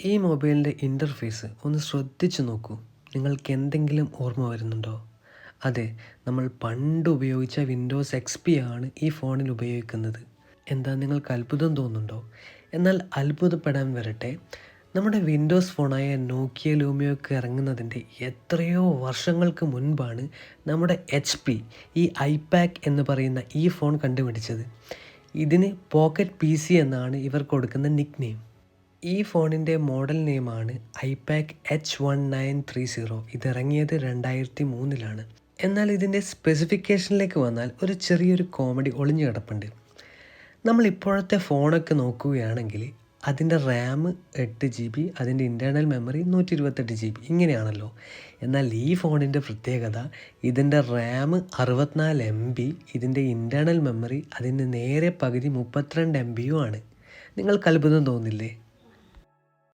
ഈ മൊബൈലിന്റെ ഇന്റർഫേസ് ഒന്ന് ശ്രദ്ധിച്ചു നോക്കൂ. നിങ്ങൾക്ക് എന്തെങ്കിലും ഓർമ്മ വരുന്നുണ്ടോ? അതെ നമ്മൾ പണ്ട് ഉപയോഗിച്ച വിൻഡോസ് എക്സ് പി ആണ് ഈ ഫോണിൽ ഉപയോഗിക്കുന്നത്. എന്താ നിങ്ങൾക്ക് അത്ഭുതം തോന്നുന്നുണ്ടോ? എന്നാൽ അത്ഭുതപ്പെടാൻ വരട്ടെ. നമ്മുടെ വിൻഡോസ് ഫോണായ നോക്കിയ ലൂമിയോക്ക് ഇറങ്ങുന്നതിന്റെ എത്രയോ വർഷങ്ങൾക്ക് മുൻപാണ് നമ്മുടെ എച്ച് പി ഈ ഐപാക്ക് എന്ന് പറയുന്ന ഈ ഫോൺ കണ്ടുപിടിച്ചത്. ഇതിന് പോക്കറ്റ് പി സി എന്നാണ് ഇവർ കൊടുക്കുന്ന നിക് നെയിം ഈ ഫോണിന്റെ model നെയിമാണ് iPAQ H one nine three zero. ഇതിറങ്ങിയത് രണ്ടായിരത്തി മൂന്നിലാണ് എന്നാൽ ഇതിന്റെ സ്പെസിഫിക്കേഷനിലേക്ക് വന്നാൽ ഒരു ചെറിയൊരു കോമഡി ഒളിഞ്ഞു കിടപ്പുണ്ട്. നമ്മൾ ഇപ്പോഴത്തെ ഫോണൊക്കെ നോക്കുകയാണെങ്കിൽ അതിന്റെ റാം എട്ട് ജി ബി അതിന്റെ ഇന്റേർണൽ മെമ്മറി നൂറ്റി ഇരുപത്തെട്ട് ജി ബി ഇങ്ങനെയാണല്ലോ. എന്നാൽ ഈ ഫോണിന്റെ പ്രത്യേകത ഇതിന്റെ റാം അറുപത്തിനാല് എം ബി ഇതിന്റെ ഇന്റേർണൽ മെമ്മറി അതിന്റെ നേരെ പകുതി മുപ്പത്തിരണ്ട് എം ബിയും ആണ് നിങ്ങൾക്ക് അത്ഭുതം തോന്നില്ലേ?